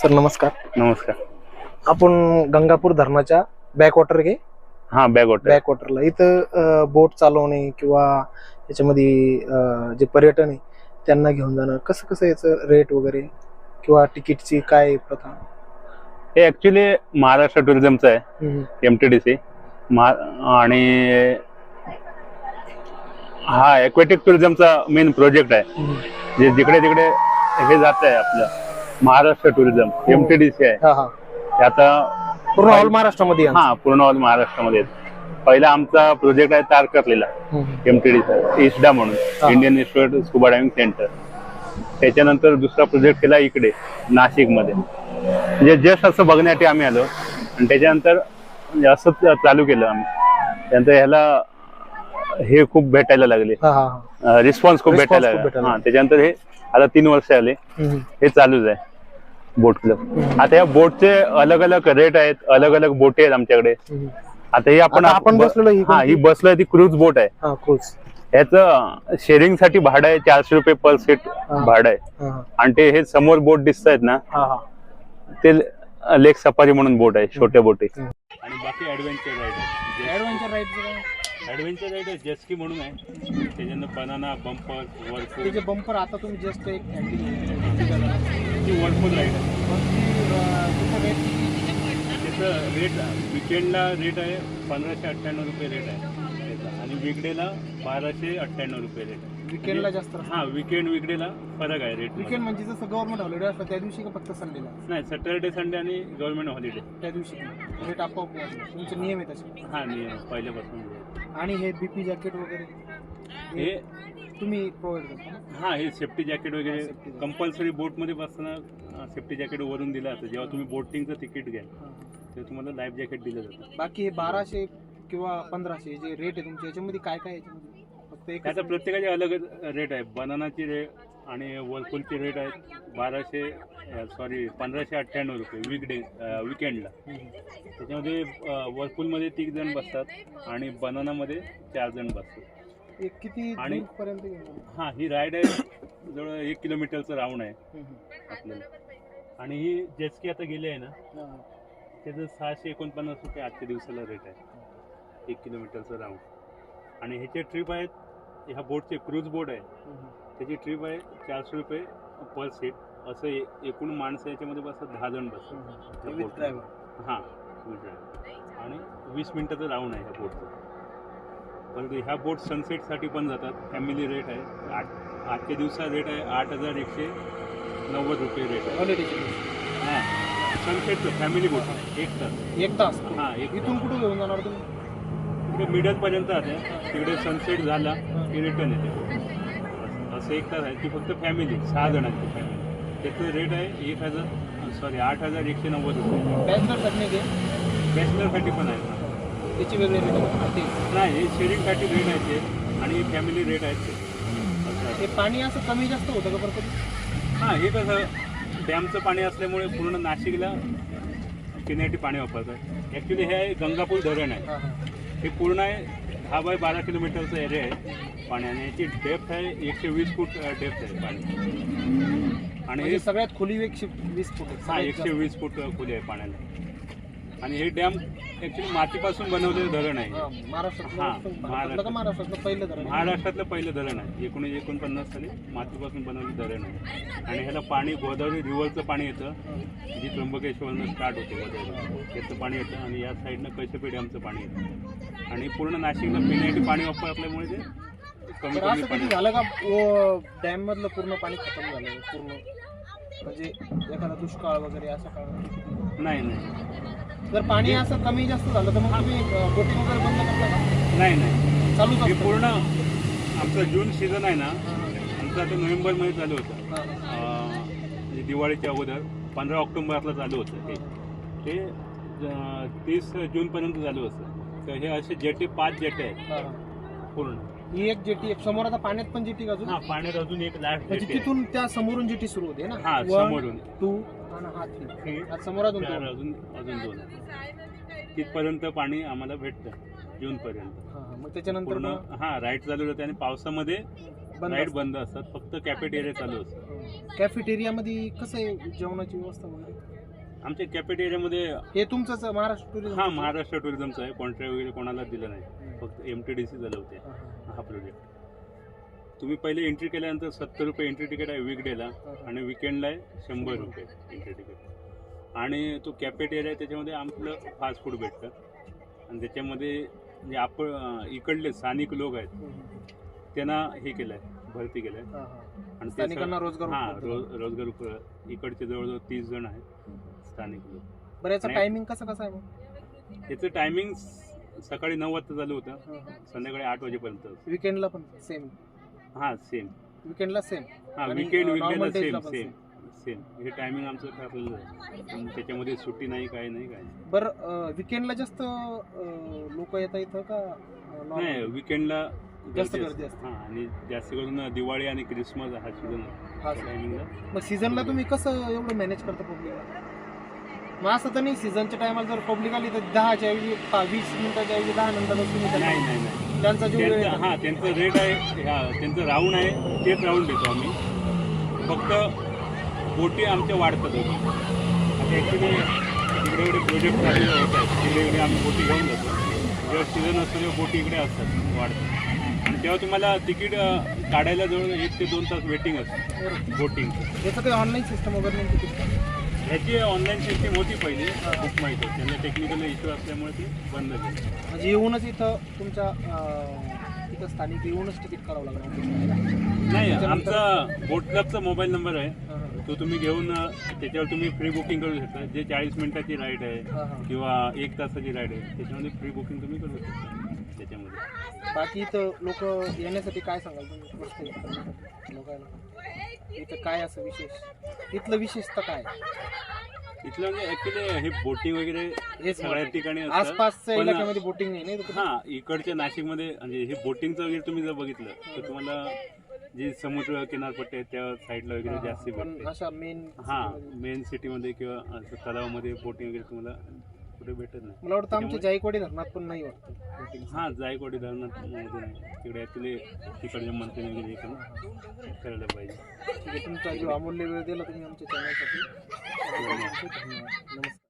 Sir नमस्कार. नमस्कार. आपण गंगापूर धरणाच्या बॅकवॉटर घे हा बॅग वॉटर बॅकवॉटरला इथं बोट चालवणे किंवा याच्यामध्ये जे पर्यटन आहे त्यांना घेऊन जाणं. कसं कसं याचं रेट वगैरे? किंवा तिकीटची काय प्रथा? हे ऍक्च्युली महाराष्ट्र टुरिझमचं आहे. एम टी डी सी आणि हा एक्वेटिक टुरिझमचा मेन प्रोजेक्ट आहे. जे जिकडे तिकडे हे जात आहे आपलं. Maharashtra tourism M T D C आहे. हा हा. ते आता पूर्ण ऑल महाराष्ट्रामध्ये आहे. हा पूर्ण ऑल महाराष्ट्रामध्ये आहे. पहिला आमचा प्रोजेक्ट आहे तारकर्लीला हम्म. एम टी डी इस्डा म्हणून. Indian institute scuba diving centre त्याच्यानंतर दुसरा प्रोजेक्ट केला इकडे नाशिकमध्ये. म्हणजे जस्ट असं बघण्यासाठी आम्ही आलो. आणि त्याच्यानंतर म्हणजे असं चालू केलं आम्ही. त्यानंतर ह्याला हे खूप भेटायला लागले. हा हा हा. रिस्पॉन्स खूप Response भेटायला खूप लागला. भेटायला हा त्याच्यानंतर हे आता तीन वर्ष आले. हम्म. हे चालूच आहे. बोट क्लब आता या बोटचे अलग अलग रेट आहेत अलग अलग बोटी आहेत आमच्याकडे. आता ही आपण आता आपण बसलेलो ही हा ही? बसलोय ती क्रूज बोट आहे. हा क्रूज याचं शेअरिंगसाठी भाडं आहे चारशे रुपये पर सीट. भाडं आहे. हा. हा. आणि ते हे समोर बोट दिसत आहेत ना हा हा. ते लेक सफारी म्हणून बोट आहे छोट्या बोटी. आणि बाकी adventure ride adventure ride adventure ride आहे जेस्की म्हणून आहे. त्याच्यानं बनाना बंपर वरफूल त्याचे बंपर आता तुम्ही जस्ट एक ती वरफूल राईड आहे. त्याचं रेट विकेंडला रेट आहे पंधराशे अठ्ठ्याण्णव रुपये रेट आहे. त्याचा आणि विकडेला बाराशे अठ्ठ्याण्णव रुपये रेट आहे. विकेंडला जास्त हा विकेंड विकडेला फरक आहे रेट विकेंड म्हणजे जसं गव्हर्नमेंट हॉलिडे असतं त्या दिवशी का फक्त संडेला नाही सॅटर्डे संडे आणि गव्हर्नमेंट हॉलिडे त्या दिवशी. रेट आपोआप. तुमचे नियम आहे तसे हा नियम पहिल्यापासून. आणि हे बीपी जॅकेट वगैरे? हे तुम्ही प्रोव्हाइड करता? हा हे सेफ्टी जॅकेट वगैरे. कंपल्सरी बोटमध्ये बसताना सेफ्टी जॅकेट वरून दिलं जातं. जेव्हा तुम्ही बोटिंगचं तिकीट घ्याल. तेव्हा तुम्हाला लाईफ जॅकेट दिलं जातं. बाकी हे बाराशे किंवा पंधराशे जे रेट आहे तुमचे याच्यामध्ये काय काय याच्यामध्ये? फक्त एक त्याचा प्रत्येकाचे अलग रेट आहे. बनानाची रेट आणि वर्लपूलची रेट आहेत बाराशे सॉरी पंधराशे अठ्ठ्याण्णव रुपये वीकडे विकेंडला त्याच्यामध्ये वर्लपूलमध्ये तीन जण बसतात आणि बनानामध्ये चार जण बसतात. एक किती आणि- पर्यंत? हां ही राईड आहे जवळ एक किलोमीटरचं राऊंड आहे. आपल्याला आणि ही जेस्की आता गेली आहे ना. त्याचं सहाशे एकोणपन्नास रुपये आजच्या दिवसाला रेट आहे एक किलोमीटरचं राऊंड आणि ह्याचे ट्रिप आहेत ह्या बोटचे क्रूज बोट आहे. त्याची ट्रिप आहे चारशे रुपये पर सीट असं ए- एकूण माणसं याच्यामध्ये बसतात दहा जण बसतात boat. driver. हां. आणि वीस मिनिटाचं राऊंड आहे ह्या बोटचं परंतु ह्या बोट सनसेटसाठी पण जातात. फॅमिली रेट आहे. आठ आजच्या दिवसा रेट आहे आठ हजार एकशे नव्वद रुपये रेट आहे. हां. सनसेटचं फॅमिली बोट एक तास. एक तास. हां एक इथून कुठे घेऊन जाणार तुम्ही? तिकडे मिडलपर्यंत आहे. तिकडे सनसेट झाला की रिटर्न येते. असं- एक तास आहे. ती फक्त फॅमिली सहा जणांची फॅमिली त्याचं रेट आहे एक हजार सॉरी आठ हजार एकशे नव्वद रुपये. बॅचलरसाठी घे बॅचलरसाठी पण आहे. त्याची वेगळी रेट नाही हे शेअरिंगसाठी रेट आहे ते आणि फॅमिली रेट आहेत ते. हे पाणी असं कमी जास्त होतं का बरं कधी? हां हे कसं डॅमचं पाणी असल्यामुळे पूर्ण नाशिकला पिण्यासाठी पाणी वापरतात. ॲक्च्युली हे गंगापूर धरण आहे. हा पूर्ण आहे दहा बाय बारा किलोमीटरचा एरिया आहे पाण्याने. याची डेप्थ आहे एकशे वीस फूट डेप्थ आहे पाणी. आणि हे म्हणजे सगळ्यात खोली एकशे वीस फूट. हा एकशे. वीस फूट खोली आहे पाण्याला आणि हे डॅम ॲक्च्युली मातीपासून बनवलेलं धरण आहे. महाराष्ट्रातलं हा, पहिलं धरण आहे. महाराष्ट्रातलं पहिलं धरण आहे. एकोणीसशे एकोणपन्नास साली मातीपासून बनवलेलं धरण आहे. आणि ह्याला पाणी गोदावरी रिव्हरचं पाणी येतं. जी त्र्यंबकेश्वरनं स्टार्ट होते गोदावरी त्याचं पाणी येतं आणि या साईडनं कैसेपी डॅमचं पाणी येतं. आणि पूर्ण नाशिकला पिण्यासाठी पाणी वापरल्यामुळे ते कमी कमी पाणी झालं का? डॅम मधलं पूर्ण पाणी खतम झालं पूर्ण. म्हणजे एखादा दुष्काळ वगैरे असं काळ नाही नाही. जर पाणी असं कमी जास्त झालं तर मग तुम्ही बोटिंग वगैरे बंद करता का? नाही नाही. चालूच हे असतं. पूर्ण आमचं जून सीझन आहे ना आमचं आता नोव्हेंबरमध्ये चालू होतं. हा. अं, म्हणजे दिवाळीच्या अगोदर पंधरा ऑक्टोबरला चालू होतं हे ते अं, तीस जूनपर्यंत चालू असतं तर हे असे जेटे पाच जेटे आहेत. हा. पूर्ण. ही एक जेटी एक समोर आता पाण्यात पण जेटी अजून? हा पाण्यात अजून एक लास्ट म्हणजे. तिथून त्या समोरून जेटी सुरू होते ना? हा समोरून. टू आणि हा थ्री. हे आज समोर चार दोन. अजून अजून दोन. तिथपर्यंत पाणी आम्हाला भेटतं जूनपर्यंत. हा, हा. मग त्याच्यानंतर पूर्ण मग? हा राईट चालू होते आणि पावसामध्ये बंद राईड असतात. बंद असतात फक्त कॅफेटेरिया चालू असतात कॅफेटेरियामध्ये कसं आहे जेवणाची व्यवस्था वगैरे? आमच्या कॅफेटेरियामध्ये हे तुमचंच महाराष्ट्र टुरिझम हा महाराष्ट्र टुरिझमचा आहे. कॉन्ट्रॅक्ट वगैरे कोणाला दिलं नाही. फक्त एम टी डी सी झालं होते. हा. प्रोजेक्ट तुम्ही पहिले एंट्री केल्यानंतर सत्तर रुपये एंट्री तिकीट आहे वीकडेला आणि विकेंडला आहे शंभर रुपये एंट्री तिकीट आणि तो कॅफेटेरिया आहे त्याच्यामध्ये आपलं फास्ट फूड भेटतं. आणि त्याच्यामध्ये जे आपण इकडले स्थानिक लोक आहेत त्यांना हे केलं आहे भरती केलं आहे आणि स्थानिकांना रोजगार हा रोज रोजगार उप- इकडचे जवळजवळ तीस जण आहेत स्थानिक लोक. बरं याचा टायमिंग कसं कसं आहे याचं टायमिंग सकाळी नऊ वाजता चालू होतं. संध्याकाळी आठ वाजेपर्यंत. विकेंडला पण सेम हा सेम विकेंडला सेम हा विकेंड विकेंडला सेम सेम सेम हे टायमिंग आमचं ठरलेलं आहे. त्याच्यामध्ये सुट्टी नाही काय नाही काय. बरं विकेंडला जास्त लोक येतात इथं का? नाही विकेंडला जास्त गर्दी असते. हा आणि जास्त करून दिवाळी आणि क्रिसमस हा सीझन हा, टायमिंगला मग सीझनला तुम्ही कसं एवढं मॅनेज करता पब्लिकला मग असं तर नाही सीझनच्या टायमाला जर पब्लिक आली तर दहाच्या ऐवजी पा- वीस मिनिटाच्या ऐवजी दहा मिनिटात तुम्ही नाही त्यांना- नाही नाही. त्यांचा जो वेळ त्यांचं हा त्यांचं रेट आहे हा त्यांचं राऊंड आहे तेच राऊंड देतो आम्ही. फक्त बोटी आमच्या वाढतात होती आता ॲक्च्युली इकडे इकडे प्रोजेक्ट चालू होत आहेत. तिकडे इकडे आम्ही बोटी घेऊन जातो. जेव्हा सीझन असतो तेव्हा बोटी इकडे असतात वाढतात. आणि तेव्हा तुम्हाला तिकीट अं, काढायला जवळ एक ते दोन तास वेटिंग असतं बरं. बोटिंगचं. याचं काही ऑनलाईन सिस्टम वगैरे नाही तिकीट? ह्याची ऑनलाईन सिस्टीम होती पहिली खूप माहिती होती त्यांना टेक्निकल इश्यू असल्यामुळे ती बंद झाली म्हणजे येऊनच इथं तुमच्या इथं स्थानिक येऊनच तिकीट करावं लागणार नाही आमचा बोट क्लबचा मोबाईल नंबर आहे. तो तुम्ही घेऊन त्याच्यावर तुम्ही प्री बुकिंग करू शकता. जे चाळीस मिनिटाची राईड आहे. किंवा एक तासाची राईड आहे त्याच्यामध्ये प्री बुकिंग तुम्ही करू शकता. त्याच्यामध्ये. बाकी इथं लोक येण्यासाठी काय सांगाल तुम्ही? लोकांना? इथं काय असं विशेष? इथलं विशेषता काय? इथलं म्हणजे ॲक्च्युली हे बोटिंग वगैरे सगळ्या ठिकाणी असतं. आसपासच्या पण- इलाक्यामध्ये बोटिंग नाही नाही हा इकडच्या नाशिकमध्ये म्हणजे हे बोटिंगचं वगैरे तुम्ही जर बघितलं तर तुम्हाला जे समुद्र किनारपट्टी आहेत त्या साईडला वगैरे जास्ती पण भेटते. अशा मेन हा मेन सिटीमध्ये किंवा असं तलावामध्ये बोटिंग वगैरे तुम्हाला कुठे भेटत नाही. मला वाटतं आमच्या जायकवाडी धरणात पण नाही वाटतं. बोटिंग हा जायकवाडी धरणात नाही तिकडे ॲक्च्युली तिकडच्या मंत्र्यांनी वगैरे हे करायला पाहिजे. ठीक आहे तुमचा जो अमूल्य वेळ दिला तुम्ही आमच्या चॅनलसाठी. धन्यवाद. नमस्कार.